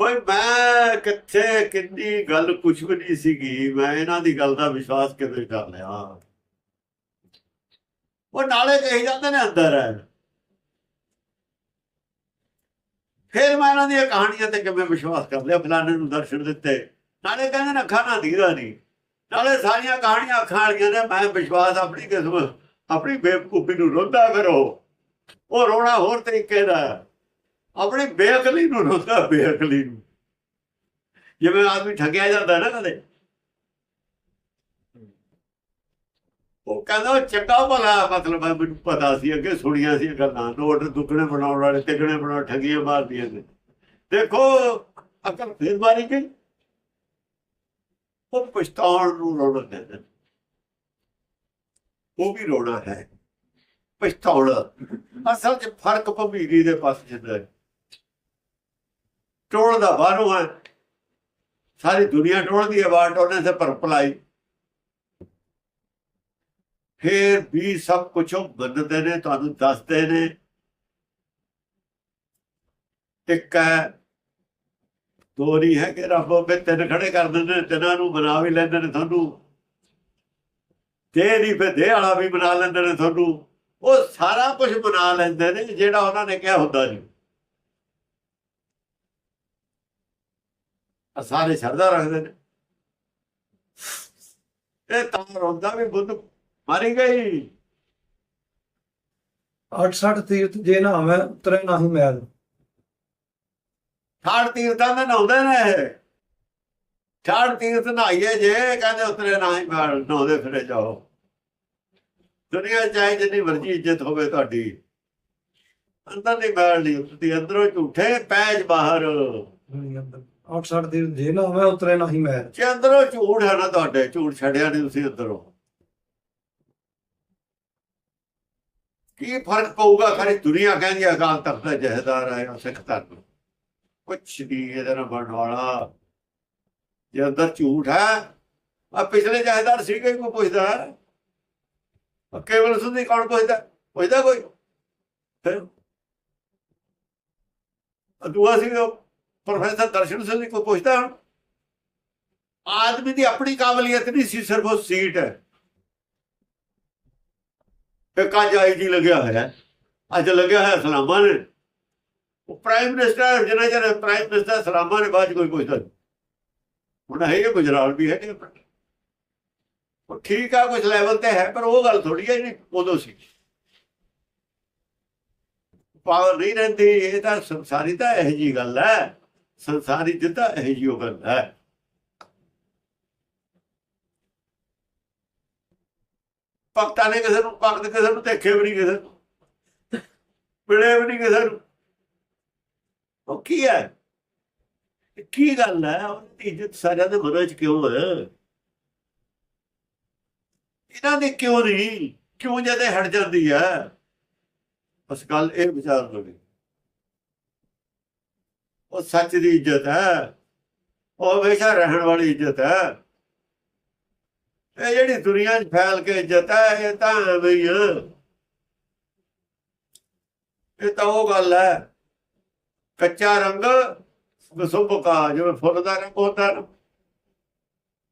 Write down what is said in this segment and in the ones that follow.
ਓਏ ਮੈਂ ਕਿੱਥੇ, ਕਿੰਨੀ ਗੱਲ ਕੁਝ ਵੀ ਨਹੀਂ ਸੀਗੀ। ਮੈਂ ਇਹਨਾਂ ਦੀ ਗੱਲ ਦਾ ਵਿਸ਼ਵਾਸ ਕਿਵੇਂ ਕਰ ਲਿਆ? ਉਹ ਨਾਲੇ ਕਹੀ ਜਾਂਦੇ ਨੇ ਅੰਦਰ ਹੈ ਫਿਰ ਮੈਂ ਇਹਨਾਂ ਦੀਆਂ ਕਹਾਣੀਆਂ ਤੇ ਕਿਵੇਂ ਵਿਸ਼ਵਾਸ ਕਰ ਲਿਆ? ਫਲਾਣੇ ਨੂੰ ਦਰਸ਼ਨ ਦਿੱਤੇ। ਨਾਲੇ ਕਹਿੰਦੇ ਨੇ ਅੱਖਾਂ ਨਾਲ ਦੀਦਾ ਨਹੀਂ। ਨਾਲੇ ਸਾਰੀਆਂ ਕਹਾਣੀਆਂ ਅੱਖਾਂ ਵਾਲੀਆਂ ਨੇ। ਮੈਂ ਵਿਸ਼ਵਾਸ ਆਪਣੀ ਕਿਸਮਤ ਆਪਣੀ ਬੇਵਕੂਫੀ ਨੂੰ ਰੋਂਦਾ ਫਿਰ। ਉਹ ਰੋਣਾ ਹੋਰ ਤਰੀਕੇ ਦਾ ਆਪਣੀ ਬੇਅਕਲੀ ਨੂੰ ਰੋਂਦਾ, ਬੇਅਕਲੀ ਨੂੰ। ਜਿਵੇਂ ਆਦਮੀ ਠੱਗਿਆ ਜਾਂਦਾ ਨਾ ਕਦੇ। ਉਹ ਕਹਿੰਦਾ ਚੰਗਾ ਭਲਾ ਮਤਲਬ ਮੈਨੂੰ ਪਤਾ ਸੀ, ਅੱਗੇ ਸੁਣੀਆਂ ਸੀ ਗੱਲਾਂ। ਨੋਟ ਦੁੱਗਣੇ ਬਣਾਉਣ ਵਾਲੇ, ਤਿਗਣੇ ਬਣਾਉਣ, ਠੱਗੀਆਂ ਮਾਰਦੀਆਂ ਨੇ। ਦੇਖੋ, ਅਕਲ ਫੇਰ ਮਾਰੀ ਗਈ। ਉਹ ਪਛਤਾਉਣ ਨੂੰ ਰੋਣਾ ਕਹਿੰਦੇ ਉਹ ਵੀ ਰੋਣਾ ਹੈ। ਪਛਤਾਉਣਾ। ਅਸਲ 'ਚ ਫ਼ਰਕ ਭੰਬੀਰੀ ਦੇ ਪਾਸ ਜਾਂਦਾ ਹੈ। ਟੋਲ ਦਾ ਬਾਹਰੋਂ ਹੈ ਸਾਰੀ ਦੁਨੀਆ ਟੋਲਦੀ ਹੈ ਬਾਹਰ ਟੋਲਨੇ ਸੇ ਪਰ ਭਲਾਈ। ਵੀ ਸਭ ਕੁਝ ਉਹ ਮੰਨਦੇ ਨੇ, ਤੁਹਾਨੂੰ ਦੱਸਦੇ ਨੇ। ਇੱਕ ਹੈ, ਦੋ ਨਹੀਂ ਹੈ ਕਿ ਰੱਬ, ਉਹ ਤਿੰਨ ਖੜੇ ਕਰ ਦਿੰਦੇ ਨੇ, ਤਿੰਨਾਂ ਨੂੰ ਬਣਾ ਵੀ ਲੈਂਦੇ ਨੇ ਤੁਹਾਨੂੰ। ਦੇ ਨਹੀਂ ਫਿਰ ਦੇਹ ਵਾਲਾ ਵੀ ਬਣਾ ਲੈਂਦੇ ਨੇ ਤੁਹਾਨੂੰ। ਉਹ ਸਾਰਾ ਕੁਝ ਬਣਾ ਲੈਂਦੇ ਨੇ, ਜਿਹੜਾ ਉਹਨਾਂ ਨੇ ਕਿਹਾ ਹੁੰਦਾ ਨਹੀਂ ਆ ਸਾਰੇ ਸ਼ਰਧਾ ਰੱਖਦੇ ਨੇ। ਇਹ ਤਾਂ ਰੋਂਦਾ ਵੀ ਬੁੱਧ ਮਾਰੀ ਗਈ। 68 ਤੀਰਥ ਜੇ ਨਾ ਆਵੇਂ ਉਤਰੇ ਨਹੀਂ ਮੈਲ ਠਾੜ ਤੀਰਥਾਂ ਦੇ ਨਹਾਉਂਦੇ ਨੇ ਇਹ। ਠਾੜ ਤੀਰਥ ਨਹਾਈਏ ਜੇ ਕਹਿੰਦੇ ਉਤਰੇ ਨਾ ਹੀ ਮਾਰ ਨਹਾਉਂਦੇ ਫਿਰੇ ਜਾਓ। ਦੁਨੀਆ ਚਾਹੇ ਜਿੰਨੀ ਮਰਜ਼ੀ ਇੱਜ਼ਤ ਹੋਵੇ ਤੁਹਾਡੀ। ਅੰਦਰ ਦੀ ਮੈਲ ਨਹੀਂ ਉਤਰਦੀ ਅੰਦਰੋਂ ਝੂਠੇ ਪੈਜ ਬਾਹਰ। 68 ਤੀਰਥ ਜੇ ਨਾ ਆਵੇਂ ਉਤਰੇ ਨਹੀਂ ਮੈਲ ਜੇ ਅੰਦਰੋਂ ਝੂਠ ਹੈ ਨਾ ਤੁਹਾਡੇ, ਝੂਠ ਛੱਡਿਆ ਨਹੀਂ ਤੁਸੀਂ ਅੰਦਰੋਂ। ਕੀ ਫ਼ਰਕ ਪਊਗਾ? ਖਰੀ ਦੁਨੀਆ ਕਹਿੰਦੀ ਅਕਾਲ ਤਖਤ ਦਾ ਜਹਦਾਰ ਹੈ ਸਿੱਖ ਧਰਮ। ਕੁਛ ਨਹੀਂ ਇਹਦੇ ਨਾਲ ਬਣਨ ਵਾਲਾ। ਜੇ ਅੰਦਰ ਝੂਠ ਹੈ, ਆ ਪਿਛਲੇ ਜਹਦਾਰ ਸੀ ਕੋਈ ਪੁੱਛਦਾ ਕੇਵਲ ਸੁਣੀ ਕੌਣ ਪੁੱਛਦਾ? ਪੁੱਛਦਾ ਕੋਈ? ਫਿਰ? ਆ ਦੂਆ ਸੀ ਪ੍ਰੋਫੈਸਰ ਦਰਸ਼ਨ ਸਿੰਘ ਕੋਈ ਪੁੱਛਦਾ ਹੁਣ? ਆਦਮੀ ਦੀ ਆਪਣੀ ਕਾਬਲੀਅਤ ਨਹੀਂ ਸੀ, ਸਿਰਫ ਉਹ ਸੀਟ ਹੈ। ਇੱਕ ਅੱਜ ਆਈਜੀ ਲੱਗਿਆ ਹੋਇਆ। ਅੱਜ ਲੱਗਿਆ ਹੋਇਆ ਸਲਾਮਾਂ ਨੇ। ਉਹ ਪ੍ਰਾਈਮ ਮਿਨਿਸਟਰ ਜਿਹਨਾਂ ਜਿਹਨਾਂ ਪ੍ਰਾਈਮ ਮਿਨਿਸਟਰ ਸਲਾਮਾਂ ਨੇ, ਬਾਅਦ 'ਚ ਕੋਈ ਪੁੱਛਦਾ ਨਹੀਂ। ਹੁਣ ਹੈਗੇ ਇਹ ਗੁਜਰਾਲ ਵੀ ਹੈਗੇ ਕਿ ਉਹ ਠੀਕ ਆ ਕੁਝ ਲੈਵਲ ਤੇ ਹੈ, ਪਰ ਉਹ ਗੱਲ ਥੋੜੀ ਹੈ ਜਿਹੜੀ ਉਦੋਂ ਸੀ। ਪਾਵਰ ਨਹੀਂ ਰਹਿੰਦੀ, ਇਹ ਤਾਂ ਸੰਸਾਰੀ ਤਾਂ ਇਹੋ ਜੀ ਗੱਲ ਹੈ। ਸੰਸਾਰੀ ਜਿੱਦਾਂ ਇਹੋ ਜੀ ਉਹ ਗੱਲ ਹੈ। ਭਗਤਾਂ ਨੇ ਕਿਸੇ ਨੂੰ, ਭਗਤ ਕਿਸੇ ਨੂੰ ਦੇਖੇ ਵੀ ਨਹੀਂ ਕਿਸੇ ਨੂੰ, ਮਿਲੇ ਵੀ ਨਹੀਂ ਕਿਸੇ ਨੂੰ। ਉਹ ਕੀ ਹੈ? ਕੀ ਗੱਲ ਹੈ? ਉਹਦੀ ਇੱਜ਼ਤ ਸਾਰਿਆਂ ਦੇ ਮਨਾਂ 'ਚ ਕਿਉਂ ਹੈ? ਇਹਨਾਂ ਦੀ ਕਿਉਂ ਨਹੀਂ? ਕਿਉਂ ਜਦੇ ਹਟ ਜਾਂਦੀ ਹੈ? ਬਸ ਗੱਲ ਇਹ ਵਿਚਾਰ ਲੋੜੀ ਉਹ ਸੱਚ ਦੀ ਇੱਜ਼ਤ ਹੈ। ਉਹ ਹਮੇਸ਼ਾ ਰਹਿਣ ਵਾਲੀ ਇੱਜ਼ਤ ਹੈ। ਇਹ ਜਿਹੜੀ ਦੁਨੀਆ 'ਚ ਫੈਲ ਕੇ ਇੱਜ਼ਤ ਹੈ, ਇਹ ਤਾਂ ਐਵੇਂ ਹੀ ਇਹ ਤਾਂ ਉਹ ਗੱਲ ਹੈ। ਕੱਚਾ ਰੰਗ ਸੁਭਕਾ ਜਿਵੇਂ ਫੁੱਲ ਦਾ ਰੰਗ ਹੁੰਦਾ ਨਾ।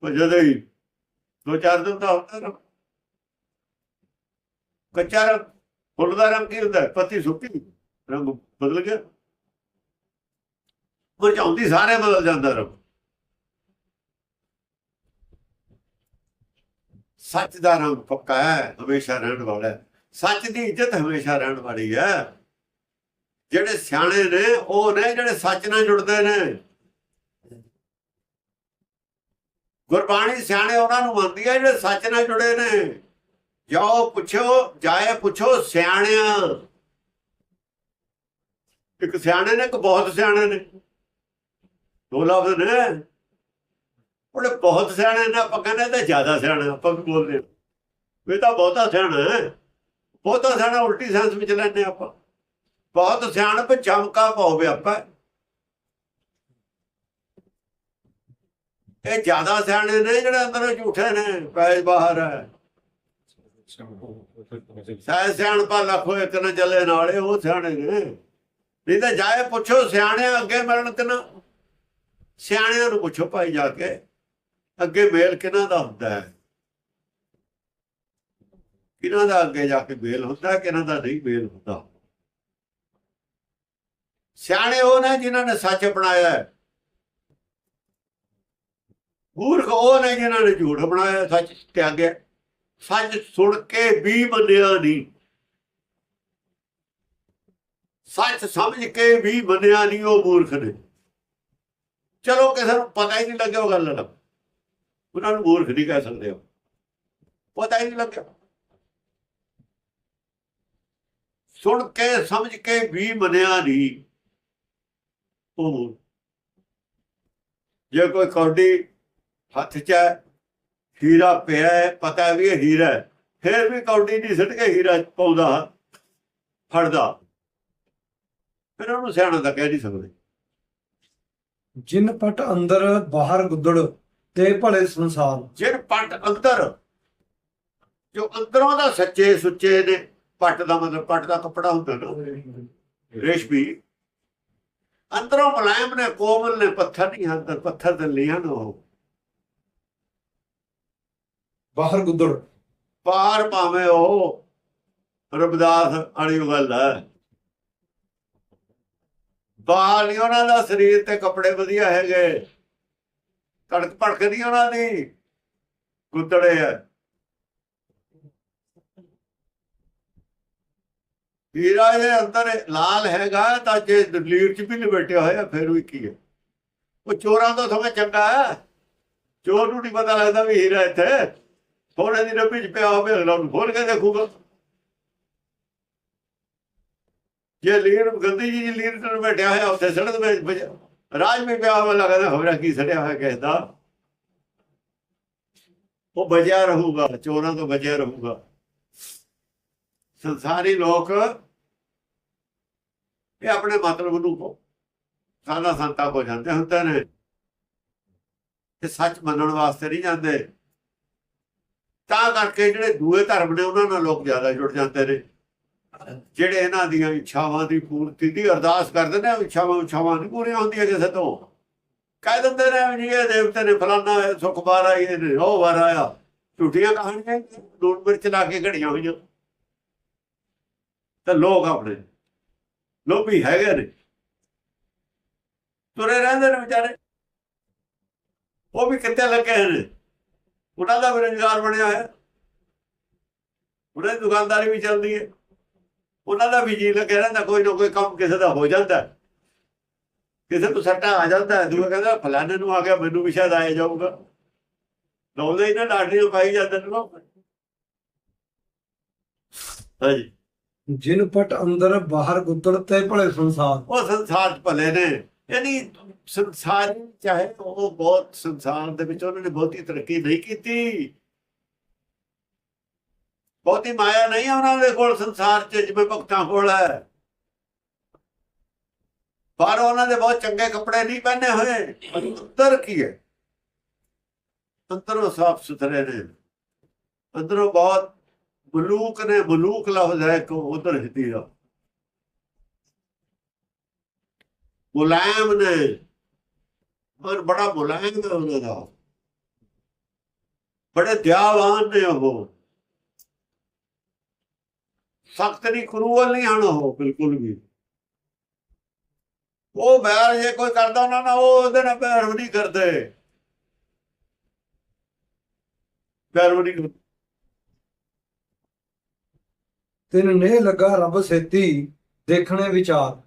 ਉਹ ਜਦੋਂ ਹੀ ਦੋ ਚਾਰ ਦਿਨ ਦਾ ਹੁੰਦਾ ਨਾ। ਕੱਚਾ ਰੰਗ, ਫੁੱਲ ਦਾ ਰੰਗ ਕੀ ਹੁੰਦਾ? ਹੈ? ਪੱਤੀ ਸੁੱਕੀ, ਰੰਗ ਬਦਲ ਗਿਆ। ਮੁਰਝਾਉਂਦੀ ਸਾਰੇ ਬਦਲ ਜਾਂਦਾ ਰੰਗ ਸੱਚ ਦਾ ਰੰਗ ਪੱਕਾ ਹੈ, ਹਮੇਸ਼ਾ ਰਹਿਣ ਵਾਲਾ ਹੈ। ਸੱਚ ਦੀ ਇੱਜ਼ਤ ਹਮੇਸ਼ਾ ਰਹਿਣ ਵਾਲੀ ਹੈ। ਜਿਹੜੇ ਸਿਆਣੇ ਨੇ, ਉਹ ਨੇ ਜਿਹੜੇ ਸੱਚ ਨਾਲ ਜੁੜਦੇ ਨੇ। ਗੁਰਬਾਣੀ ਸਿਆਣੇ ਉਹਨਾਂ ਨੂੰ ਮੰਨਦੀ ਹੈ, ਜਿਹੜੇ ਸੱਚ ਨਾਲ ਜੁੜੇ ਨੇ। ਜਾਓ ਪੁੱਛੋ, ਜਾਏ ਪੁੱਛੋ ਸਿਆਣਿਆਂ। ਇੱਕ ਸਿਆਣੇ ਨੇ, ਇੱਕ ਬਹੁਤ ਸਿਆਣੇ ਨੇ। ਦੋ ਲਫ਼ਜ਼ ਨੇ ਉਹਨੇ ਬਹੁਤ ਸਿਆਣੇ ਨੇ, ਆਪਾਂ ਕਹਿੰਦੇ ਤਾਂ ਜ਼ਿਆਦਾ ਸਿਆਣਾ, ਆਪਾਂ ਵੀ ਬੋਲਦੇ ਹਾਂ। ਇਹ ਤਾਂ ਬਹੁਤਾ ਸਿਆਣਾ ਹੈ। ਬਹੁਤਾ ਸਿਆਣਾ ਉਲਟੀ ਸੈਂਸ ਵਿੱਚ ਲੈਂਦੇ ਆਪਾਂ। ਬਹੁਤ ਸਿਆਣਪ ਚਮਕਾ ਪਾਉ ਆਪਾਂ। ਇਹ ਜ਼ਿਆਦਾ ਸਿਆਣੇ ਨੇ ਜਿਹੜੇ ਅੰਦਰੋਂ ਝੂਠੇ ਨੇ ਪੈਜ ਬਾਹਰ ਹੈ। ਸਾਇ ਸਿਆਣਪਾ ਲੱਖੋ ਇੱਕ ਨਾ ਚੱਲੇ ਨਾਲੇ, ਉਹ ਸਿਆਣੇ ਨੇ। ਨਹੀਂ ਤਾਂ ਜਾਏ ਪੁੱਛੋ, ਸਿਆਣੇ ਅੱਗੇ ਮਰਨ ਕਿਨਾ ਸਿਆਣਿਆਂ ਨੂੰ ਪੁੱਛੋ ਭਾਈ ਜਾ ਕੇ, ਅੱਗੇ ਮੇਲ ਕਿਹਨਾਂ ਦਾ ਹੁੰਦਾ ਹੈ? ਕਿਹਨਾਂ ਦਾ ਅੱਗੇ ਜਾ ਕੇ ਮੇਲ ਹੁੰਦਾ ਕਿਹਨਾਂ ਦਾ ਨਹੀਂ ਮੇਲ ਹੁੰਦਾ? ਸਿਆਣੇ ਉਹ ਨੇ ਜਿਨ੍ਹਾਂ ਨੇ ਸੱਚ ਬਣਾਇਆ ਹੈ। ਮੂਰਖ ਉਹ ਨੇ ਜਿਨ੍ਹਾਂ ਨੇ ਝੂਠ ਬਣਾਇਆ ਸੱਚ ਤਿਆਗਿਆ ਸੱਚ ਸੁਣ ਕੇ ਵੀ ਮੰਨਿਆ ਨਹੀਂ। ਸੱਚ ਸਮਝ ਕੇ ਵੀ ਮੰਨਿਆ ਨਹੀਂ ਉਹ ਮੂਰਖ ਨੇ। ਚਲੋ ਕਿਸੇ ਨੂੰ ਪਤਾ ਹੀ ਨਹੀਂ ਲੱਗਿਆ ਉਹ ਗੱਲ ਦਾ। ਉਹਨਾਂ ਨੂੰ ਮੂਰਖ ਨਹੀਂ ਕਹਿ ਸਕਦੇ ਹੋ। ਪਤਾ ਹੀ ਨਹੀਂ ਲੱਗਿਆ। ਸੁਣ ਕੇ, ਸਮਝ ਕੇ ਵੀ ਮੰਨਿਆ ਨਹੀਂ ਉਹ ਜੇ ਕੋਈ ਕੌਡੀ ਹੱਥ 'ਚ ਹੈ, ਹੀਰਾ ਪਿਆ ਪਤਾ ਵੀ ਇਹ ਹੀਰਾ ਹੈ। ਫਿਰ ਵੀ ਕੌਡੀ ਨਹੀਂ ਸਿੱਟ ਕੇ ਹੀਰਾ ਪਾਉਂਦਾ, ਫੜਦਾ। ਫਿਰ ਉਹਨੂੰ ਸਿਆਣਾ ਤਾਂ ਕਹਿ ਨਹੀਂ ਸਕਦੇ। ਜਿਨ ਪਟ ਅੰਦਰ ਬਾਹਰ ਗੁੱਦੜ ਤੇ ਭਲੇ ਸੰਸਾਰ। ਜਿਨ ਪੱਟ ਅੰਦਰ ਜੋ ਅੰਦਰੋਂ ਦਾ ਸੱਚੇ ਸੁੱਚੇ ਨੇ ਪੱਟ ਦਾ ਮਤਲਬ ਪੱਟ ਦਾ ਕੱਪੜਾ ਹੁੰਦਾ ਨਾ ਰੇਸ਼ਮੀ। ਅੰਦਰੋਂ ਮੁਲਾਇਮ ਨੇ ਕੋਮਲ ਨੇ ਪੱਥਰ ਨਹੀਂ ਅੰਦਰ ਪੱਥਰ ਤੇ ਲਿਆ ਨਾ ਉਹ ਬਾਹਰ ਗੁੱਦੜ। ਪਾਰ ਭਾਵੇਂ ਉਹ ਰਬਦਾਸ ਵਾਲੀ ਗੱਲ ਹੈ। ਬਾਹਰ ਨਹੀਂ ਉਹਨਾਂ ਦਾ, ਸਰੀਰ ਤੇ ਕੱਪੜੇ ਵਧੀਆ ਹੈਗੇ। ਧੜਕ ਭੜਕ ਨਹੀਂ ਉਹਨਾਂ ਦੀ। ਗੁੱਦੜੇ ਆ। ਹੀਰਾ ਦੇ ਅੰਦਰ ਲਾਲ ਹੈਗਾ, ਤਾਂ ਜੇ ਦਲੀਰ ਚ ਵੀ ਲਪੇਟਿਆ ਹੋਇਆ, ਫਿਰ ਵੀ ਕੀ ਹੈ? ਉਹ ਚੋਰਾਂ ਤੋਂ ਸਮਾਂ ਚੰਗਾ ਹੈ। ਚੋਰ ਨੂੰ ਨਹੀਂ ਪਤਾ ਲੱਗਦਾ ਵੀ ਹੀਰਾ ਇੱਥੇ। ਥੋੜੇ ਦਿਨ ਚ ਪਿਆ ਹੋਵੇ, ਅਗਲਾ ਨੂੰ ਖੋਲ ਕੇ ਦੇਖੂਗਾ। ਜੇ ਲੀਰ ਗੰਦੀ ਜੀ ਲੀਰ ਤੇ ਬੈਠਿਆ ਹੋਇਆ, ਉੱਥੇ ਸੜਕ ਵਿੱਚ ਰਾਜ ਵਿੱਚ ਪਿਆ ਹੋਇਆ ਲੱਗਦਾ ਖਬਰਾਂ ਕੀ ਸੜਿਆ ਹੋਇਆ ਕਿਸੇ ਦਾ? ਉਹ ਬਜਿਆ ਰਹੂਗਾ, ਚੋਰਾਂ ਤੋਂ ਬਚਿਆ ਰਹੂਗਾ। ਸੰਸਾਰੀ ਲੋਕ, ਇਹ ਆਪਣੇ ਮਤਲਬ ਨੂੰ ਸਾਦਾ ਸੰਤਾ ਹੋ ਜਾਂਦੇ ਹੁੰਦੇ ਨੇ। ਤੇ ਸੱਚ ਮੰਨਣ ਵਾਸਤੇ ਨਹੀਂ ਜਾਂਦੇ। ਤਾਂ ਕਰਕੇ ਜਿਹੜੇ ਦੂਏ ਧਰਮ ਨੇ, ਉਹਨਾਂ ਨਾਲ ਲੋਕ ਜ਼ਿਆਦਾ ਜੁੜ ਜਾਂਦੇ ਨੇ। ਜਿਹੜੇ ਇਹਨਾਂ ਦੀਆਂ ਇੱਛਾਵਾਂ ਦੀ ਪੂਰਤੀ ਦੀ ਅਰਦਾਸ ਕਰਦੇ ਨੇ ਇੱਛਾਵਾਂ ਇੱਛਾਵਾਂ ਨਹੀਂ ਪੂਰੀਆਂ ਹੁੰਦੀਆਂ ਕਿਸੇ ਤੋਂ। ਕਹਿ ਦਿੰਦੇ ਨੇ ਵੀ ਜੀ ਇਹ ਦੇਵਤੇ ਨੇ ਫਲਾਣਾ ਸੁਖ ਬਾਰ ਆਈ ਨੇ ਉਹ ਵਾਰ ਆਇਆ। ਝੂਠੀਆਂ ਕਹਾਣੀਆਂ ਲੂਣ ਮਿਰਚ ਲਾ ਕੇ ਘੜੀਆਂ ਹੋਈਆਂ। ਤੇ ਲੋਕ ਆਪਣੇ, ਲੋਭੀ ਹੈਗੇ ਨੇ। ਤੁਰੇ ਰਹਿੰਦੇ ਨੇ ਵਿਚਾਰੇ। ਉਹ ਵੀ ਕਿੱਥੇ ਲੱਗੇ ਹੋਏ ਨੇ? ਉਹਨਾਂ ਦਾ ਵੀ ਰੁਜ਼ਗਾਰ ਬਣਿਆ ਹੈ ਉਹਨਾਂ ਦੀ ਦੁਕਾਨਦਾਰੀ ਵੀ ਚੱਲਦੀ ਹੈ। ਉਹਨਾਂ ਦਾ ਵੀ ਜੀ ਲੱਗਿਆ ਰਹਿੰਦਾ ਕੋਈ ਨਾ ਕੋਈ ਕੰਮ ਕਿਸੇ ਦਾ ਹੋ ਜਾਂਦਾ। ਕਿਸੇ ਨੂੰ ਸੱਟਾ ਆ ਜਾਂਦਾ ਦੂਆ ਕਹਿੰਦਾ ਫਲਾਣੇ ਨੂੰ ਆ ਗਿਆ ਮੈਨੂੰ ਵੀ ਸ਼ਾਇਦ ਆਇਆ ਜਾਊਗਾ। ਲਾਉਂਦੇ ਹੀ ਨਾ ਲਾਟਰੀਆਂ ਪਾਈ ਜਾਂਦੇ ਨੇ। ਲੋਕ ਹਾਂਜੀ। ਜਿਨ ਪਟ ਅੰਦਰ ਬਾਹਰ ਗੁੱਦੜ ਤੇ ਭਲੇ ਸੰਸਾਰ। ਉਹ ਸੰਸਾਰ 'ਚ ਭਲੇ ਨੇ। ਯਾਨੀ ਸੰਸਾਰ ਚਾਹੇ ਉਹ ਬਹੁਤ ਸੰਸਾਰ ਦੇ ਵਿੱਚ ਉਹਨਾਂ ਨੇ ਬਹੁਤੀ ਤਰੱਕੀ ਨਹੀਂ ਕੀਤੀ। ਬਹੁਤੀ ਮਾਇਆ ਨਹੀਂ ਹੈ ਉਹਨਾਂ ਦੇ ਕੋਲ ਸੰਸਾਰ 'ਚ, ਜਿਵੇਂ ਭਗਤਾਂ ਕੋਲ ਹੈ। ਪਰ ਉਹਨਾਂ ਦੇ ਬਹੁਤ ਚੰਗੇ ਕੱਪੜੇ ਨਹੀਂ ਪਹਿਨੇ ਹੋਏ। ਅੰਦਰ ਕੀ ਹੈ? ਅੰਦਰੋਂ ਸਾਫ਼ ਸੁਥਰੇ ਨੇ। ਅੰਦਰੋਂ ਬਹੁਤ ਮਲੂਕ ਨੇ, ਮਲੂਕ ਲਫ਼ਜ਼ ਹੈ ਕਿ ਉਧਰ ਹਿੱਤੀ ਦਾ। ਮੁਲਾਇਮ ਨੇ। ਪਰ ਬੜਾ ਮੁਲਾਇਮ ਹੈ ਉਹਨਾਂ ਦਾ। ਬੜੇ ਦਿਆਵਾਨ ਨੇ ਉਹ। ਸਖਤ ਨਹੀਂ ਕਰੂਅਲ ਨਹੀਂ ਹਨ ਉਹ ਬਿਲਕੁਲ ਵੀ। ਉਹ ਬੈਰ ਜੇ ਕੋਈ ਕਰਦਾ ਉਹਨਾਂ ਨਾਲ ਉਹ ਉਹਦੇ ਨਾਲ ਬੈਰ ਵੀ ਨਹੀਂ ਕਰਦੇ। ਬੈਰ ਵੀ ਨਹੀਂ ਕਰਦੇ। ਤਿਨ ਨੇ ਲੱਗਾ ਰੱਬ ਸੇਤੀ ਦੇਖਣੇ ਵਿਚਾਰ।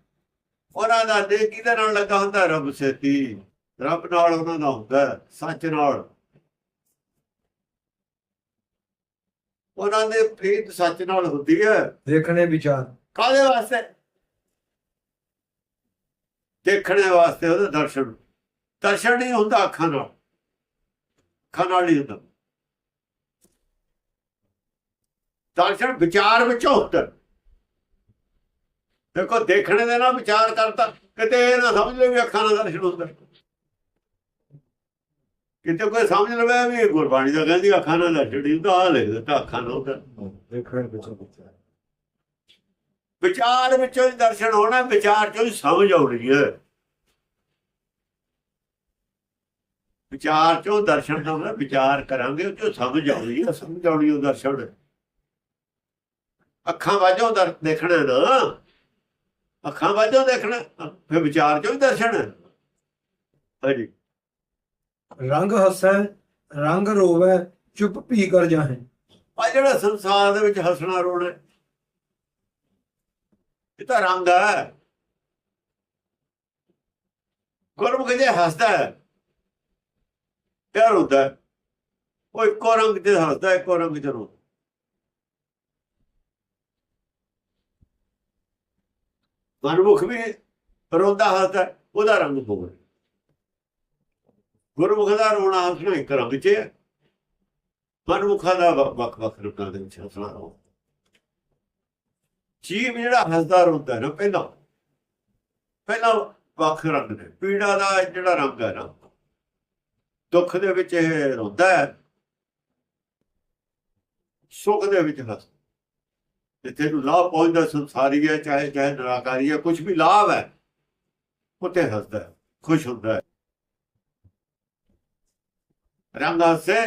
ਉਹਨਾਂ ਦਾ ਦੇ ਨਾਲ ਲੱਗਾ ਹੁੰਦਾ? ਰੱਬ ਸੇਤੀ। ਰੱਬ ਨਾਲ ਉਹਨਾਂ ਦਾ ਹੁੰਦਾ ਸੱਚ ਨਾਲ। ਉਹਨਾਂ ਦੇ ਪ੍ਰੀਤ ਸੱਚ ਨਾਲ ਹੁੰਦੀ ਹੈ। ਦੇਖਣੇ ਵਿਚਾਰ। ਕਾਹਦੇ ਵਾਸਤੇ? ਦੇਖਣੇ ਵਾਸਤੇ ਉਹਦੇ ਦਰਸ਼ਨ। ਦਰਸ਼ਨ ਨਹੀਂ ਹੁੰਦਾ ਅੱਖਾਂ ਨਾਲ। ਅੱਖਾਂ ਨਾਲ ਨਹੀਂ ਹੁੰਦਾ। ਦਰਸ਼ਨ ਵਿਚਾਰ ਵਿੱਚੋਂ ਹੁੰਦਾ। ਦੇਖੋ ਦੇਖਣੇ ਦੇ ਨਾਲ ਵਿਚਾਰ ਕਰਤਾ। ਕਿਤੇ ਇਹ ਨਾ ਸਮਝ ਲਓ ਵੀ ਅੱਖਾਂ ਨਾਲ ਦਰਸ਼ਨ ਹੁੰਦਾ। ਕਿਤੇ ਕੋਈ ਸਮਝ ਲਵੇ ਵੀ ਗੁਰਬਾਣੀ ਦਾ ਕਹਿੰਦੀ ਅੱਖਾਂ ਨਾਲ ਨਹੀਂ ਹੁੰਦਾ ਆ ਲਿਖ ਦਿੱਤਾ ਅੱਖਾਂ ਨਾਲ ਹੁੰਦਾ ਦੇਖਣੇ ਵਿਚਾਰ ਵਿਚਾਰ ਵਿੱਚੋਂ ਹੀ ਦਰਸ਼ਨ ਹੋਣਾ ਵਿਚਾਰ ਚੋਂ ਹੀ ਸਮਝ ਆਉਣੀ ਹੈ। ਵਿਚਾਰ ਚੋਂ ਦਰਸ਼ਨ ਦਾ ਮਤਲਬ ਵਿਚਾਰ ਕਰਾਂਗੇ ਉਹ ਚੋਂ ਸਮਝ ਆਉਣੀ ਹੈ ਸਮਝ ਆਉਣੀ ਉਹ ਦਰਸ਼ਨ। ਅੱਖਾਂ ਵਾਜੋਂ ਦਰ ਦੇਖਣਾ ਨਾ। ਅੱਖਾਂ ਵਾਜੋਂ ਦੇਖਣਾ ਫਿਰ ਵਿਚਾਰ ਚੋਂ ਹੀ ਦਰਸ਼ਨ। ਹੈ ਹਾਂਜੀ। ਰੰਗ ਹੱਸੈ, ਰੰਗ ਰੋਵੈ, ਚੁੱਪ ਭੀ ਕਰ ਜਾਹੇ। ਆ ਜਿਹੜਾ ਸੰਸਾਰ ਦੇ ਵਿੱਚ ਹੱਸਣਾ ਰੋਣਾ ਇਹ ਤਾਂ ਰੰਗ ਹੈ। ਗੁਰਮੁਖ ਜੇ ਹੱਸਦਾ ਹੈ, ਪਿਆਰ ਹੁੰਦਾ ਉਹ ਇੱਕੋ ਰੰਗ ਤੇ ਹੱਸਦਾ, ਇੱਕੋ ਰੰਗ ਚ ਰੋਂਦਾ। ਗੁਰਮੁਖ ਵੀ ਰੋਂਦਾ, ਹੱਸਦਾ ਉਹਦਾ ਰੰਗ ਹੋਰ ਹੈ। ਗੁਰਮੁਖ ਦਾ ਰੋਣਾ ਹੱਸਣਾ ਇੱਕ ਰੰਗ ਚ ਹੈ ਮਨੁੱਖਾਂ ਦਾ ਵੱਖ ਵੱਖ ਰੂਪਾਂ ਦੇ ਵਿੱਚ ਹੱਸਣਾ ਰੋ ਜੀਵ ਜਿਹੜਾ ਹੱਸਦਾ ਰੋਂਦਾ ਨਾ ਪਹਿਲਾਂ ਪਹਿਲਾਂ ਵੱਖ ਰੰਗ ਨੇ ਪੀੜਾ ਦਾ ਜਿਹੜਾ ਰੰਗ ਹੈ ਨਾ, ਦੁੱਖ ਦੇ ਵਿੱਚ ਇਹ ਰੋਂਦਾ ਹੈ, ਸੁੱਖ ਦੇ ਵਿੱਚ ਹੱਸ ਜਿੱਥੇ ਨੂੰ ਲਾਭ ਪਹੁੰਚਦਾ ਸੰਸਾਰੀ ਹੈ ਚਾਹੇ ਚਾਹੇ ਨਿਰਾਕਾਰੀ ਹੈ ਕੁਝ ਵੀ ਲਾਭ ਹੈ, ਉੱਥੇ ਹੱਸਦਾ ਹੈ, ਖੁਸ਼ ਹੁੰਦਾ ਹੈ। ਰੰਗ ਹੱਸੇ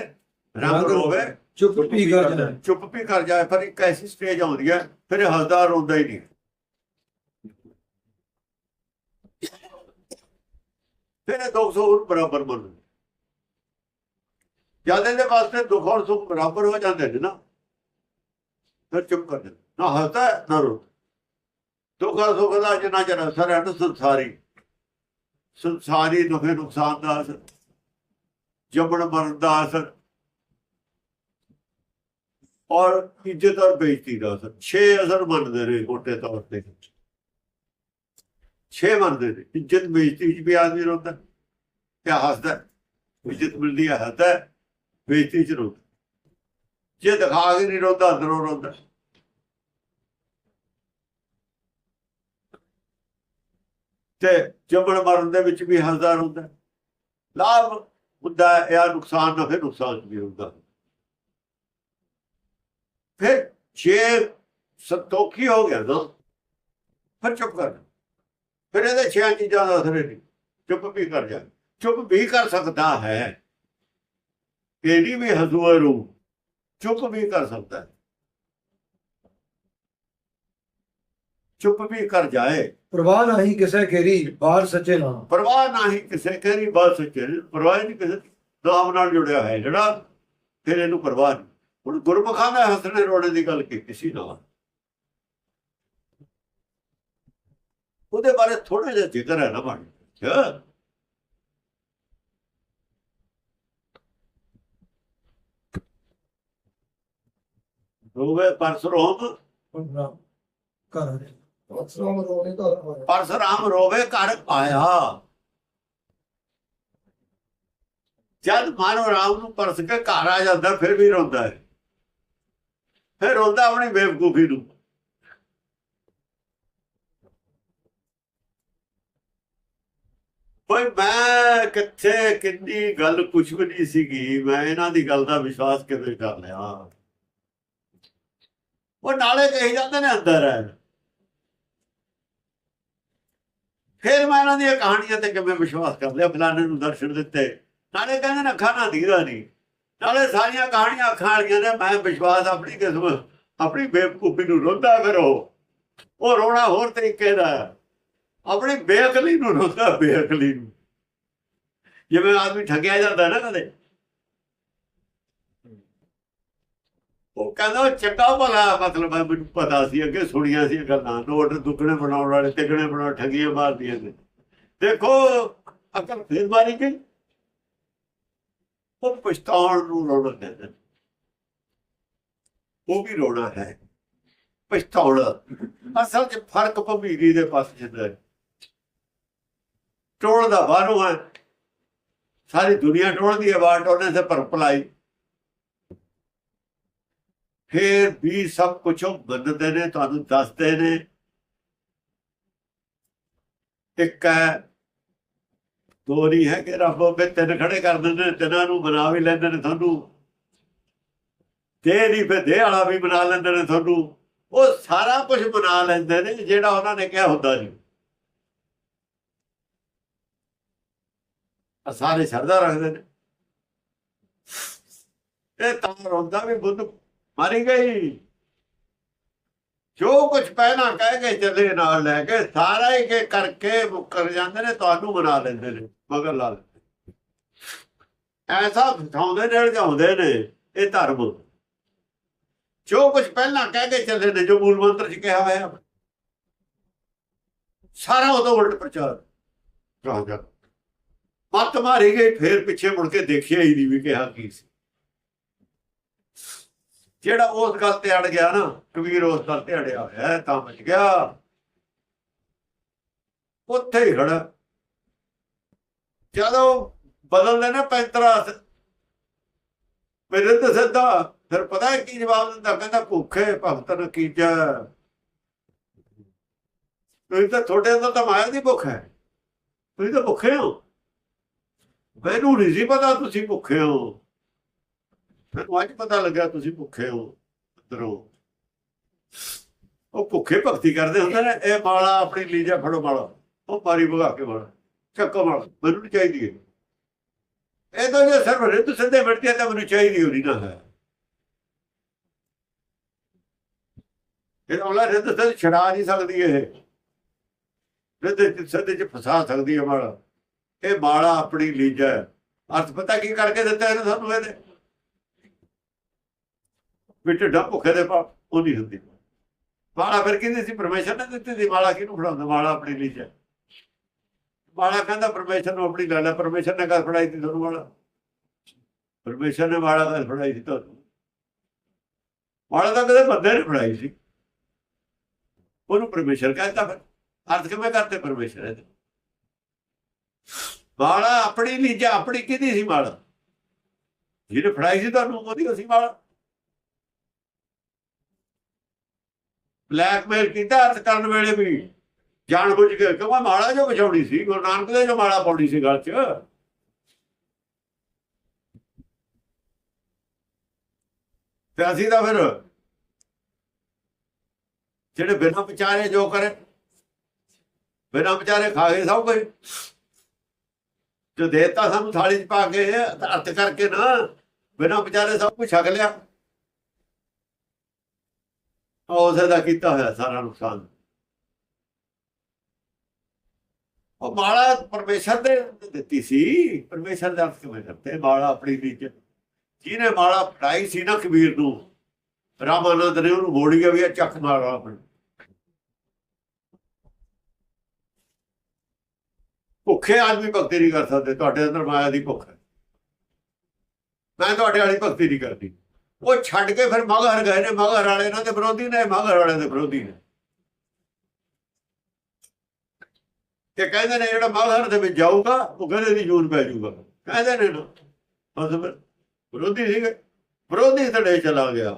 ਰੰਗ ਰੋਵੇ ਚੁੱਪ ਪੀ ਕਰ ਜਾਹੇ ਚੁੱਪ ਵੀ ਕਰ ਜਾਏ ਪਰ ਇੱਕ ਐਸੀ ਸਟੇਜ ਆਉਂਦੀ ਹੈ ਫਿਰ ਹੱਸਦਾ ਰੋਂਦਾ ਹੀ ਨਹੀਂ। ਫਿਰ ਇਹ ਦੁੱਖ ਸੁੱਖ ਬਰਾਬਰ ਮੰਨ ਜਦ ਇਹਦੇ ਵਾਸਤੇ ਦੁੱਖ ਔਰ ਸੁੱਖ ਬਰਾਬਰ ਹੋ ਜਾਂਦੇ ਨੇ ਨਾ ਫਿਰ ਚੁੱਪ ਕਰ ਜਾਂਦਾ। ਨਾ ਹੱਸਦਾ ਨਾ ਰੋ ਦੁੱਖ ਔਰ ਸੁੱਖ ਦਾ ਜਿੰਨਾ ਚਿਰ ਅਸਰ ਹੈ ਨਾ ਸੰਸਾਰੀ ਸੰਸਾਰੀ ਨਫੇ ਨੁਕਸਾਨ ਦਾ ਅਸਰ ਜੰਮਣ ਮਰਨ ਦਾ ਅਸਰ ਔਰ ਇੱਜ਼ਤ ਔਰ ਬੇਇੱਜ਼ਤੀ ਦਾ ਅਸਰ। ਛੇ ਅਸਰ ਮੰਨਦੇ ਨੇ ਮੋਟੇ ਤੌਰ ਤੇ। ਛੇ ਮੰਨਦੇ ਨੇ ਇੱਜ਼ਤ ਬੇਇੱਜ਼ਤੀ ਚ ਵੀ ਆਦਮੀ ਰੋਂਦਾ ਤੇ ਹੱਸਦਾ ਇੱਜ਼ਤ ਮਿਲਦੀ ਹੈ, ਹੱਸਦਾ ਬੇਇੱਜ਼ਤੀ ਚ ਰੋਂਦਾ ਜੇ ਦਿਖਾ ਕੇ ਨਹੀਂ ਰੋਂਦਾ, ਅੰਦਰੋਂ ਰੋਂਦਾ ਤੇ ਜੰਮਣ ਮਰਨ ਦੇ ਵਿੱਚ ਵੀ ਹੱਸਦਾ ਰੋਂਦਾ ਲਾਭ ਹੁੰਦਾ ਇਹ ਨੁਕਸਾਨ ਨਾ ਫਿਰ ਨੁਕਸਾਨ ਵੀ ਹੁੰਦਾ। ਫਿਰ ਜੇ ਸੰਤੋਖੀ ਹੋ ਗਿਆ ਨਾ, ਫਿਰ ਚੁੱਪ ਕਰ ਫਿਰ ਇਹਦੇ ਛੇ ਚੀਜ਼ਾਂ ਦਾ ਅਸਰ ਨਹੀਂ। ਚੁੱਪ ਵੀ ਕਰ ਜਾ। ਚੁੱਪ ਵੀ ਕਰ ਸਕਦਾ ਹੈ। ਇਹਦੀ ਵੀ ਹਜ਼ੂਰੂ ਚੁੱਪ ਵੀ ਕਰ ਸਕਦਾ ਹੈ। ਚੁੱਪ ਵੀ ਕਰ ਜਾਏ। ਪ੍ਰਵਾਹ ਨਹੀਂ ਕਿਸੇ ਕੇਰੀ ਬਾਹਰ ਸੱਚੇ ਨਾਮ ਪਰਵਾਹ ਨਹੀਂ ਕਿਸੇ ਕਹਿਰੀ ਬਾਤ ਸੱਚੇ ਨੇ, ਪਰਵਾਹ ਨਹੀਂ ਕਿਸੇ ਦੀ। ਨਾਮ ਨਾਲ ਜੁੜਿਆ ਹੈ ਜਿਹੜਾ ਫਿਰ ਇਹਨੂੰ ਪਰਵਾਹ ਨਹੀਂ। ਹੁਣ ਗੁਰਮੁਖਾਂ ਦਾ ਹੱਸਣੇ ਰੋਣੇ ਦੀ ਗੱਲ ਕੀਤੀ ਸੀ ਨਾਲ ਉਹਦੇ ਬਾਰੇ ਥੋੜਾ ਜਿਹਾ ਜ਼ਿਕਰ ਹੈ ਨਾ ਬਣ ਰੋਵੇ ਪਰਸਰਾਮ ਕਰ ਅਸਰਾਮ ਰੋਣੇ ਘਰ ਆਇਆ। ਪਰਸਰਾਮ ਰੋਵੇ ਘਰ ਆਇਆ। ਜਦ ਮਾਨੋ ਰਾਮ ਨੂੰ ਪਰਸ ਕੇ ਘਰ ਆ ਜਾਂਦਾ, ਫਿਰ ਵੀ ਰੋਂਦਾ ਹੈ। ਫਿਰ ਰੋਂਦਾ ਆਪਣੀ ਬੇਵਕੂਫੀ ਨੂੰ। ਓਏ ਮੈਂ ਕਿੱਥੇ, ਕਿੰਨੀ ਗੱਲ ਕੁਝ ਵੀ ਨਹੀਂ ਸੀਗੀ। ਮੈਂ ਇਹਨਾਂ ਦੀ ਗੱਲ ਦਾ ਵਿਸ਼ਵਾਸ ਕਿਵੇਂ ਕਰ ਲਿਆ? ਉਹ ਨਾਲੇ ਕਹੀ ਜਾਂਦੇ ਨੇ ਅੰਦਰ ਹੈ ਫਿਰ ਮੈਂ ਇਹਨਾਂ ਦੀਆਂ ਕਹਾਣੀਆਂ ਤੇ ਕਿਵੇਂ ਵਿਸ਼ਵਾਸ ਕਰ ਲਿਆ, ਫਲਾਣੇ ਨੂੰ ਦਰਸ਼ਨ ਦਿੱਤੇ। ਨਾਲੇ ਕਹਿੰਦੇ ਨੇ ਅੱਖਾਂ ਨਾਲ ਦੀਦਾ ਨਹੀਂ। ਨਾਲੇ ਸਾਰੀਆਂ ਕਹਾਣੀਆਂ ਅੱਖਾਂ ਵਾਲੀਆਂ ਨੇ, ਮੈਂ ਵਿਸ਼ਵਾਸ ਆਪਣੀ ਕਿਸਮ ਆਪਣੀ ਬੇਵਕੂਫੀ ਨੂੰ ਰੋਂਦਾ ਫਿਰ। ਉਹ ਉਹ ਰੋਣਾ ਹੋਰ ਤਰੀਕੇ ਦਾ ਆਪਣੀ ਬੇਅਕਲੀ ਨੂੰ ਰੋਂਦਾ ਬੇਅਕਲੀ ਨੂੰ। ਜਿਵੇਂ ਆਦਮੀ ਠੱਗਿਆ ਜਾਂਦਾ ਨਾ ਕਦੇ। ਉਹ ਕਹਿੰਦਾ ਚੰਗਾ ਭਲਾ, ਮਤਲਬ ਹੈ ਮੈਨੂੰ ਪਤਾ ਸੀ, ਅੱਗੇ ਸੁਣੀਆਂ ਸੀ ਗੱਲਾਂ। ਨੋਟ ਦੁੱਗਣੇ ਬਣਾਉਣ ਵਾਲੇ, ਤਿਗਣੇ ਬਣਾਉਣ, ਠੱਗੀਆਂ ਮਾਰਦੀਆਂ ਨੇ। ਦੇਖੋ, ਅਕਲ ਫੇਰ ਮਾਰੀ ਗਈ। ਉਹ ਪਛਤਾਉਣ ਨੂੰ ਰੋਣਾ ਕਹਿੰਦੇ ਉਹ ਵੀ ਰੋਣਾ ਹੈ। ਪਛਤਾਉਣਾ। ਅਸਲ 'ਚ ਫ਼ਰਕ ਭੰਬੀਰੀ ਦੇ ਪਾਸੇ ਜਾਂਦਾ ਟੋਲ ਦਾ ਬਾਹਰੋਂ ਹੈ। ਸਾਰੀ ਦੁਨੀਆ ਟੋਲਦੀ ਹੈ ਬਾਹਰ ਟੋਲਨੇ ਸੇ ਪਰ ਫੇਰ ਵੀ ਸਭ ਕੁਝ ਉਹ ਮੰਨਦੇ ਨੇ, ਤੁਹਾਨੂੰ ਦੱਸਦੇ ਨੇ। ਇੱਕ ਹੈ ਦੋ ਨਹੀਂ ਹੈ ਕਿ ਰੱਬ ਵੀ ਤਿੰਨ ਖੜੇ ਕਰ ਦਿੰਦੇ ਨੇ, ਤਿੰਨਾਂ ਨੂੰ ਬਣਾ ਵੀ ਲੈਂਦੇ ਨੇ ਤੁਹਾਨੂੰ। ਦੇ ਨਹੀਂ ਫਿਰ ਦੇ ਵਾਲਾ ਵੀ ਬਣਾ ਲੈਂਦੇ ਨੇ ਤੁਹਾਨੂੰ। ਉਹ ਸਾਰਾ ਕੁਝ ਬਣਾ ਲੈਂਦੇ ਨੇ, ਜਿਹੜਾ ਉਹਨਾਂ ਨੇ ਕਿਹਾ ਹੁੰਦਾ ਨਹੀਂ ਸਾਰੇ ਸ਼ਰਧਾ ਰੱਖਦੇ ਨੇ। ਇਹ ਤਾਂ ਰੋਂਦਾ ਵੀ ਬੁੱਧ ਮਾਰੀ ਗਈ। ਜੋ ਕੁਝ ਪਹਿਲਾਂ ਕਹਿ ਕੇ ਚੱਲੇ ਨਾਲ ਲੈ ਕੇ, ਸਾਰਾ ਹੀ ਕੇ ਕਰਕੇ ਮੁੱਕਰ ਜਾਂਦੇ ਨੇ, ਤੁਹਾਨੂੰ ਮਨਾ ਲੈਂਦੇ ਨੇ, ਮਗਰ ਲਾ ਲੈਂਦੇ ਐਸਾ ਫਸਾਉਂਦੇ ਨੇ ਲਗਾਉਂਦੇ ਨੇ ਇਹ ਧਰਮ। ਜੋ ਕੁਝ ਪਹਿਲਾਂ ਕਹਿ ਕੇ ਚੱਲੇ ਨੇ, ਜੋ ਮੂਲ ਮੰਤਰ ਚ ਕਿਹਾ ਹੋਇਆ। ਸਾਰਾ ਉਹਦਾ ਉਲਟ ਪ੍ਰਚਾਰ। ਕਹਾ ਜਾ ਮੱਤ ਮਾਰੀ ਗਈ, ਫੇਰ ਪਿੱਛੇ ਮੁੜ ਕੇ ਦੇਖਿਆ ਹੀ ਨਹੀਂ ਵੀ ਕਿਹਾ ਕੀ ਸੀ। ਜਿਹੜਾ ਉਸ ਗੱਲ ਤੇ ਅੜ ਗਿਆ ਨਾ ਕਬੀਰ ਉਸ ਗੱਲ ਤੇ ਅੜਿਆ ਹੋਇਆ ਹੈ, ਤਾਂ ਬਚ ਗਿਆ। ਉੱਥੇ ਹੀ ਖੜਾ ਜਦੋਂ ਬਦਲਦੇ ਨੇ ਪੈਂਤਰਾ ਮੇਰੇ ਤੇ ਸਿੱਧਾ ਫਿਰ ਪਤਾ ਹੈ ਕੀ ਜਵਾਬ ਦਿੰਦਾ ਕਹਿੰਦਾ ਭੁੱਖੇ ਭਗਤ ਨ ਤੁਸੀਂ ਤਾਂ ਤੁਹਾਡੇ ਅੰਦਰ ਤਾਂ ਮਾਇਆ ਦੀ ਭੁੱਖ ਹੈ। ਤੁਸੀਂ ਤਾਂ ਭੁੱਖੇ ਹੋ। ਮੈਨੂੰ ਨਹੀਂ ਸੀ ਪਤਾ ਤੁਸੀਂ ਭੁੱਖੇ ਹੋ। ਮੈਨੂੰ ਅੱਜ ਪਤਾ ਲੱਗਾ ਤੁਸੀਂ ਭੁੱਖੇ ਹੋ ਅੰਦਰੋਂ ਉਹ ਭੁੱਖੇ ਭਗਤੀ ਕਰਦੇ ਹੁੰਦੇ ਨੇ, ਇਹ ਮਾਲਾ ਆਪਣੀ ਲੀਜਾ ਫੜੋ ਮਾਲਾ, ਉਹ ਪਾਰੀ ਭਗਾ ਕੇ ਮਾਲਾ, ਚੱਕੋ ਮਾਲਾ, ਮੈਨੂੰ ਨਹੀਂ ਚਾਹੀਦੀ ਹੈ ਇਹ ਤਾਂ ਜੇ ਸਰਵ ਰਿੱਧ ਸਿੱਧੇ ਮਿਲਦੀ ਹੈ ਤਾਂ ਮੈਨੂੰ ਚਾਹੀਦੀ ਹੋਣੀ ਨਾ ਹੈ। ਇਹ ਔਲਾ ਰਿੱਧ ਸਿੱਧ ਛੜਾ ਨਹੀਂ ਸਕਦੀ ਇਹ। ਰਿੱਧ ਸਿੱਧੇ ਚ ਫਸਾ ਸਕਦੀ ਹੈ ਮਾਲਾ। ਇਹ ਮਾਲਾ ਆਪਣੀ ਲੀਜਾ ਹੈ। ਅਰਥ ਪਤਾ ਕੀ ਕਰਕੇ ਦਿੱਤਾ ਇਹਨੇ ਸਾਨੂੰ ਇਹਦੇ ਵੀ ਢਿੱਡਾ ਭੁੱਖੇ ਦੇ ਪਾ ਉਹ ਨਹੀਂ ਹੁੰਦੀ। ਮਾਲਾ ਫਿਰ ਕਹਿੰਦੇ ਸੀ, ਪਰਮੇਸ਼ਰ ਨੇ ਦਿੱਤੀ ਸੀ ਮਾਲਾ ਕਿਹਨੂੰ ਫੜਾਉਂਦਾ? ਮਾਲਾ ਆਪਣੀ ਲੀਜਾ ਮਾਲਾ ਕਹਿੰਦਾ, ਪਰਮੇਸ਼ਰ ਨੂੰ ਆਪਣੀ ਗੱਲ ਪਰਮੇਸ਼ਰ ਨੇ ਗੱਲ ਫੜਾਈ ਸੀ ਤੁਹਾਨੂੰ ਮਾਲਾ ਪਰਮੇਸ਼ਰ ਨੇ ਮਾਲਾ ਗੱਲ ਫੜਾਈ ਸੀ ਤੁਹਾਨੂੰ। ਮਾਲਾ ਤਾਂ ਕਦੇ ਬੰਦੇ ਨੇ ਫੜਾਈ ਸੀ। ਉਹਨੂੰ ਪਰਮੇਸ਼ਰ ਕਹਿੰਦਾ ਫਿਰ। ਅਰਥ ਕਿਵੇਂ ਕਰਤੇ ਪਰਮੇਸ਼ਰ ਇਹਦੇ? ਮਾਲਾ ਆਪਣੀ ਲੀਜਾ ਆਪਣੀ ਕਿਹਦੀ ਸੀ ਮਾਲਾ ਜਿਹਨੇ ਫੜਾਈ ਸੀ ਤੁਹਾਨੂੰ, ਉਹਦੀ ਸੀ ਮਾਲਾ ਬਲੈਕਮੇਲ ਕੀਤਾ ਅਰਥ ਕਰਨ ਵੇਲੇ ਵੀ। ਜਾਣ ਬੁੱਝ ਕੇ ਕਿਉਂਕਿ ਮਾਲਾ ਜੋ ਵਿਛਾਉਣੀ ਸੀ? ਗੁਰੂ ਨਾਨਕ ਦੇ ਜੋ ਮਾਲਾ ਪਾਉਣੀ ਸੀ ਗਲ 'ਚ। ਤੇ ਅਸੀਂ ਤਾਂ ਫਿਰ ਜਿਹੜੇ ਬਿਨਾਂ ਵਿਚਾਰੇ ਜੋ ਕਰੇ, ਬਿਨਾਂ ਵਿਚਾਰੇ ਖਾ ਗਏ ਸਭ ਕੁਝ। ਜੋ ਦੇਤਾ ਸਾਨੂੰ ਥਾਲੀ 'ਚ ਪਾ ਕੇ ਅਰਥ ਕਰਕੇ ਨਾ, ਬਿਨਾਂ ਵਿਚਾਰੇ ਸਭ ਕੁਝ ਛਕ ਲਿਆ। ਉਸੇ ਦਾ ਕੀਤਾ ਹੋਇਆ ਸਾਰਾ ਨੁਕਸਾਨ। ਉਹ ਮਾਲਾ ਪਰਮੇਸ਼ਰ ਦੇ ਦਿੱਤੀ ਸੀ। ਪਰਮੇਸ਼ਰ ਦਾ ਅਰਥ ਕਿਵੇਂ ਕਰਤੇ ਮਾਲਾ ਆਪਣੀ ਨੀਚ। ਜਿਹਨੇ ਮਾਲਾ ਫੜਾਈ ਸੀ ਨਾ ਕਬੀਰ ਨੂੰ ਰਾਮਾਨੰਦ ਨੇ ਉਹਨੂੰ ਮੋੜੀ ਗਿਆ ਵੀ ਇਹ ਚੱਕ ਮਾਲਾ ਆਪਣੀ। ਭੁੱਖੇ ਆਦਮੀ ਭਗਤੀ ਨਹੀਂ ਕਰ ਸਕਦੇ, ਤੁਹਾਡੇ ਅੰਦਰ ਮਾਇਆ ਦੀ ਭੁੱਖ ਹੈ। ਮੈਂ ਤੁਹਾਡੇ ਵਾਲੀ ਭਗਤੀ ਨਹੀਂ ਕਰਦੀ। ਉਹ ਛੱਡ ਕੇ ਫਿਰ ਮਗਹਰ ਗਏ ਨੇ, ਮਗਹਰ ਵਾਲੇ ਇਹਨਾਂ ਦੇ ਵਿਰੋਧੀ ਨੇ, ਮਗਹਰ ਵਾਲੇ ਦੇ ਵਿਰੋਧੀ ਨੇ। ਤੇ ਕਹਿੰਦੇ ਨੇ ਜਿਹੜਾ ਮਗਹਰ ਦੇ ਵਿੱਚ ਜਾਊਗਾ, ਉਹ ਗਧੇ ਦੀ ਜੂਨ ਪੈ ਜਾਊਗਾ ਕਹਿੰਦੇ ਨੇ ਨਾ, ਬਸ ਵਿਰੋਧੀ ਸੀਗੇ। ਵਿਰੋਧੀ ਧੜੇ ਚਲਾ ਗਿਆ।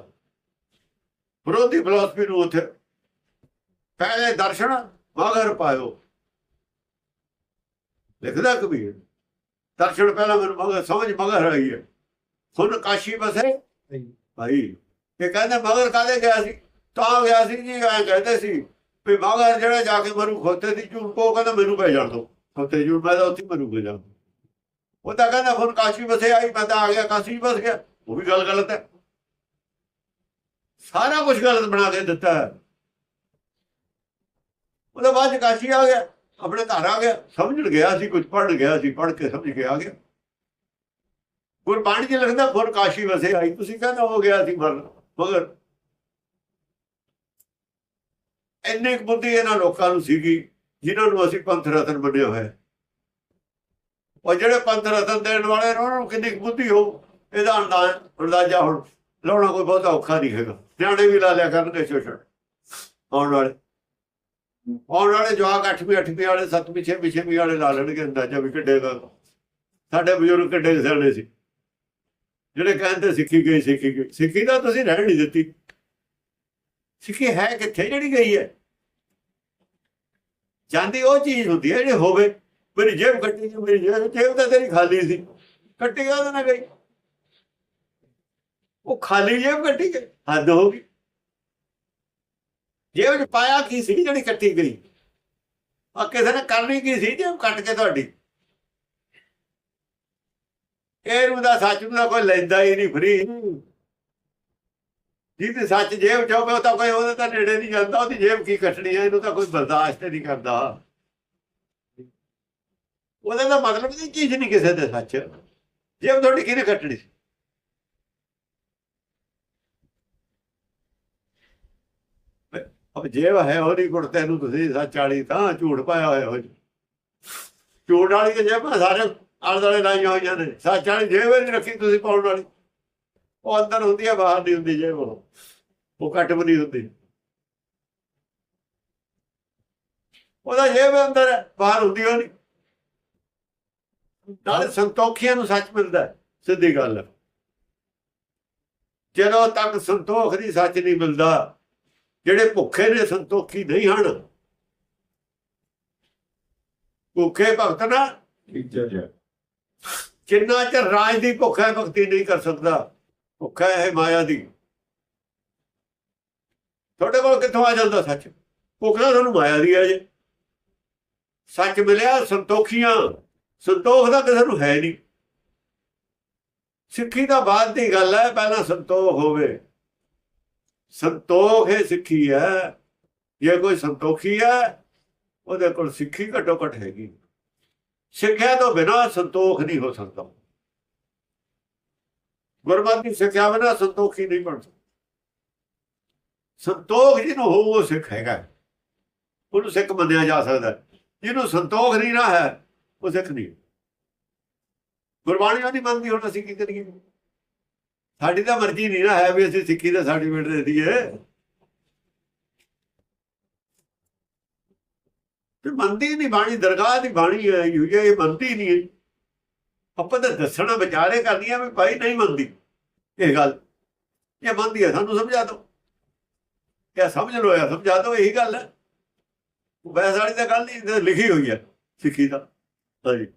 ਵਿਰੋਧੀ ਫਿਲਾਸਫੀ ਨੂੰ ਉੱਥੇ ਪਹਿਲੇ ਦਰਸ਼ਨ ਮਗਹਰ ਪਾਇਓ। ਲਿਖਦਾ ਕਬੀਰ, ਦਰਸ਼ਨ ਪਹਿਲਾਂ ਮੈਨੂੰ ਮਗਰ ਸਮਝ ਮਗਰ ਆਈ ਹੈ। ਹੁਣ ਕਾਸ਼ੀ ਬਸੇ ਭਾਈ, ਇਹ ਕਹਿੰਦੇ ਮਗਰ ਕਾਦੇ ਗਿਆ ਸੀ? ਤਾਂ ਗਿਆ ਸੀ ਜੀ, ਐਂ ਕਹਿੰਦੇ ਸੀ ਵੀ ਮਗਰ ਜਿਹੜਾ ਜਾ ਕੇ ਮਰੂ ਖੋਤੇ ਦੀ ਝੂਠ ਕੋ ਕਹਿੰਦਾ ਮੈਨੂੰ ਪੈ ਜਾਣ ਦੋ ਖੋਤੇ ਝੂਠ ਮੈਂ ਤਾਂ ਉੱਥੇ ਮਰੂਗਾ ਜਾ ਉਹ ਤਾਂ ਕਹਿੰਦਾ ਹੁਣ ਕਾਸ਼ੀ ਵਸੇ ਆਈ, ਮੈਂ ਤਾਂ ਆ ਗਿਆ, ਕਾਸ਼ੀ ਬਸ ਗਿਆ। ਉਹ ਵੀ ਗੱਲ ਗਲਤ ਹੈ। ਸਾਰਾ ਕੁਝ ਗਲਤ ਬਣਾ ਕੇ ਦਿੱਤਾ ਹੈ। ਉਹਦੇ ਬਾਅਦ 'ਚ ਕਾਸ਼ੀ ਆ ਗਿਆ, ਆਪਣੇ ਘਰ ਆ ਗਿਆ, ਸਮਝਣ ਗਿਆ ਸੀ ਕੁਝ ਪੜ੍ਹਨ ਗਿਆ ਸੀ, ਪੜ੍ਹ ਕੇ ਸਮਝ ਕੇ ਆ ਗਿਆ। ਗੁਰਬਾਣੀ ਚ ਲਿਖਦਾ ਫੁਰ ਕਾਸ਼ੀ ਵਸੇ ਆਈ। ਤੁਸੀਂ ਕਹਿੰਦਾ ਹੋ ਗਿਆ ਸੀ ਮਰਨ। ਮਗਰ ਇੰਨੀ ਕੁ ਬੁੱਧੀ ਇਹਨਾਂ ਲੋਕਾਂ ਨੂੰ ਸੀਗੀ, ਜਿਨ੍ਹਾਂ ਨੂੰ ਅਸੀਂ ਪੰਥ ਰਤਨ ਮੰਨਿਆ ਹੋਇਆ। ਉਹ ਜਿਹੜੇ ਪੰਥ ਰਤਨ ਦੇਣ ਵਾਲੇ ਉਹਨਾਂ ਨੂੰ ਕਿੰਨੀ ਕੁ ਬੁੱਧੀ ਹੋ ਇਹਦਾ ਅੰਦਾਜ਼, ਅੰਦਾਜ਼ਾ ਹੁਣ ਲਾਉਣਾ ਕੋਈ ਬਹੁਤਾ ਔਖਾ ਨਹੀਂ ਹੈਗਾ। ਨਿਆਣੇ ਵੀ ਲਾ ਲਿਆ ਕਰਨਗੇ ਸ਼ੋਸ਼ਣ। ਆਉਣ ਵਾਲੇ। ਆਉਣ ਵਾਲੇ ਜਵਾਕ 8ਵੀਂ 8ਵੀਂ ਵਾਲੇ 7ਵੀਂ 6ਵੀਂ 6ਵੀਂ ਵਾਲੇ ਲਾ ਲੈਣਗੇ ਅੰਦਾਜ਼ਾ ਵੀ ਕਿੱਡੇ ਦਾ ਸਾਡੇ ਬਜ਼ੁਰਗ ਕਿੱਡੇ ਸਿਆਣੇ ਸੀ। ਜਿਹੜੇ ਕਹਿੰਦੇ ਸਿੱਖੀ ਗਈ ਸਿੱਖੀ ਗਈ, ਸਿੱਖੀ ਤਾਂ ਤੁਸੀਂ ਰਹਿਣ ਨਹੀਂ ਦਿੱਤੀ। ਸਿੱਖੀ ਹੈ ਕਿੱਥੇ ਜਿਹੜੀ ਗਈ ਹੈ? ਜਾਂਦੀ ਉਹ ਚੀਜ਼ ਹੁੰਦੀ ਹੈ ਜਿਹੜੀ ਹੋਵੇ। ਮੇਰੀ ਜੇਬ ਕੱਟੀ ਸੀ, ਮੇਰੀ ਜੇਬ ਜੇਬ ਤਾਂ ਤੇਰੀ ਖਾਲੀ ਸੀ। ਕੱਟੀ ਉਹਦੇ ਨਾਲ ਗਈ। ਉਹ ਖਾਲੀ ਜੇਬ ਕੱਟੀ ਗਈ, ਹੱਦ ਹੋ ਗਈ। ਜੇਬ ਚ ਪਾਇਆ ਕੀ ਸੀ ਜਿਹੜੀ ਕੱਟੀ ਗਈ? ਆ ਕਿਸੇ ਨੇ ਕਰਨੀ ਕੀ ਸੀ ਜੇਬ ਕੱਟ ਕੇ ਤੁਹਾਡੀ? ਇਹਨੂੰ ਦਾ ਸੱਚ ਨੂੰ ਤਾਂ ਕੋਈ ਲੈਂਦਾ ਹੀ ਨਹੀਂ ਫਰੀ ਜਿਹਦੇ ਸੱਚ ਜੇਬ ਚ ਹੋਵੇ, ਉਹ ਤਾਂ ਕੋਈ ਉਹਦੇ ਤਾਂ ਨੇੜੇ ਨਹੀਂ ਜਾਂਦਾ, ਉਹਦੀ ਜੇਬ ਕੀ ਕੱਟਣੀ ਹੈ? ਇਹਨੂੰ ਤਾਂ ਕੋਈ ਬਰਦਾਸ਼ਤ ਹੀ ਨਹੀਂ ਕਰਦਾ। ਉਹਦਾ ਤਾਂ ਮਤਲਬ ਨਹੀਂ ਚੀਜ਼ ਨਹੀਂ ਕਿਸੇ ਦੇ ਸੱਚ। ਜੇਬ ਤੁਹਾਡੀ ਕਿਹਨੇ ਕੱਟਣੀ ਅਬ ਜੇਬ ਹੈ ਉਹਦੀ ਕੁੜਤੇ ਨੂੰ ਤੁਸੀਂ ਸੱਚ ਵਾਲੀ ਤਾਂ ਝੂਠ ਪਾਇਆ ਹੋਇਆ ਹੋ ਝੂਠ ਵਾਲੀ ਤੇ ਜੇਬ ਸਾਰੇ ਆਲੇ ਦੁਆਲੇ ਲਾਈਆਂ ਹੋਈਆਂ ਨੇ। ਸੱਚ ਵਾਲੀ ਜੇਬ ਹੀ ਨਹੀਂ ਰੱਖੀ ਤੁਸੀਂ ਪਾਉਣ ਵਾਲੀ। ਉਹ ਅੰਦਰ ਹੁੰਦੀ ਹੈ ਬਾਹਰ ਨਹੀਂ ਹੁੰਦੀ ਜੇਬ ਉਹ। ਉਹ ਕੱਟ ਵੀ ਨਹੀਂ ਹੁੰਦੀ। ਉਹਦਾ ਜੇਬ ਅੰਦਰ ਬਾਹਰ ਹੁੰਦੀ ਉਹ ਨਹੀਂ। ਨਾਲੇ ਸੰਤੋਖੀਆਂ ਨੂੰ ਸੱਚ ਮਿਲਦਾ ਸਿੱਧੀ ਗੱਲ ਹੈ। ਜਦੋਂ ਤੱਕ ਸੰਤੋਖ ਦੀ ਸੱਚ ਨਹੀਂ ਮਿਲਦਾ, ਜਿਹੜੇ ਭੁੱਖੇ ਨੇ ਸੰਤੋਖੀ ਨਹੀਂ ਹਨ। ਭੁੱਖੇ ਭਗਤ ਨਾ ਜਿੰਨਾ ਚਿਰ ਰਾਜ ਦੀ ਭੁੱਖ ਹੈ ਭਗਤੀ ਨਹੀਂ ਕਰ ਸਕਦਾ? ਭੁੱਖ ਹੈ ਇਹ ਮਾਇਆ ਦੀ। ਤੁਹਾਡੇ ਕੋਲ ਕਿੱਥੋਂ ਆ ਜਾਂਦਾ ਸੱਚ? ਭੁੱਖ ਤਾਂ ਤੁਹਾਨੂੰ ਮਾਇਆ ਦੀ ਹੈ ਜੇ। ਸੱਚ ਮਿਲਿਆ, ਸੰਤੋਖੀਆਂ। ਸੰਤੋਖ ਦਾ ਕਿਸੇ ਨੂੰ ਹੈ ਨਹੀਂ। ਸਿੱਖੀ ਦਾ ਬਾਅਦ ਦੀ ਗੱਲ ਹੈ, ਪਹਿਲਾਂ ਸੰਤੋਖ ਹੋਵੇ। ਸੰਤੋਖ ਹੈ ਸਿੱਖੀ ਹੈ। ਜੇ ਕੋਈ ਸੰਤੋਖੀ ਹੈ, ਉਹਦੇ ਕੋਲ ਸਿੱਖੀ ਘੱਟੋ ਘੱਟ ਹੈਗੀ। ਸਿੱਖਿਆ ਤੋਂ ਬਿਨਾਂ ਸੰਤੋਖ ਨਹੀਂ ਹੋ ਸਕਦਾ। ਗੁਰਮਤਿ ਸਿੱਖਿਆ ਬਿਨਾਂ ਸੰਤੋਖੀ ਨਹੀਂ ਬਣ ਸਕਦਾ। ਸੰਤੋਖ ਜਿਹਨੂੰ ਹੋਊ, ਉਹ ਸਿੱਖ ਹੈਗਾ। ਉਹਨੂੰ ਸਿੱਖ ਮੰਨਿਆ ਜਾ ਸਕਦਾ ਜਿਹਨੂੰ ਸੰਤੋਖ ਨਹੀਂ ਨਾ ਹੈ, ਉਹ ਸਿੱਖ ਨਹੀਂ ਗੁਰਬਾਣੀ ਉਹ ਨਹੀਂ ਮੰਨਦੀ, ਹੁਣ ਅਸੀਂ ਕੀ ਕਰੀਏ? ਸਾਡੀ ਤਾਂ ਮਰਜ਼ੀ ਨਹੀਂ ਨਾ ਹੈ ਵੀ ਅਸੀਂ ਸਿੱਖੀ ਦਾ ਸਰਟੀਫਿਕੇਟ ਦੇ ਦਈਏ ਤੇ ਮੰਨਦੀ ਨਹੀਂ ਬਾਣੀ, ਦਰਗਾਹ ਦੀ ਬਾਣੀ ਹੈ ਇਹ ਇਹ ਮੰਨਦੀ ਨਹੀਂ ਹੈ। ਆਪਾਂ ਤਾਂ ਦੱਸਣਾ ਵਿਚਾਰੇ ਕਰਨੀਆਂ ਵੀ ਭਾਈ ਨਹੀਂ ਮੰਨਦੀ। ਇਹ ਗੱਲ ਇਹ ਮੰਨਦੀ ਹੈ ਸਾਨੂੰ ਸਮਝਾ ਦਿਓ। ਇਹ ਸਮਝ ਲੋ ਯਾ ਸਮਝਾ ਦਿਓ, ਇਹੀ ਗੱਲ ਹੈ। ਵੈਸ ਵਾਲੀ ਤਾਂ ਗੱਲ ਨਹੀਂ ਲਿਖੀ ਹੋਈ ਹੈ, ਸਿੱਖੀ ਦਾ ਹਾਂਜੀ।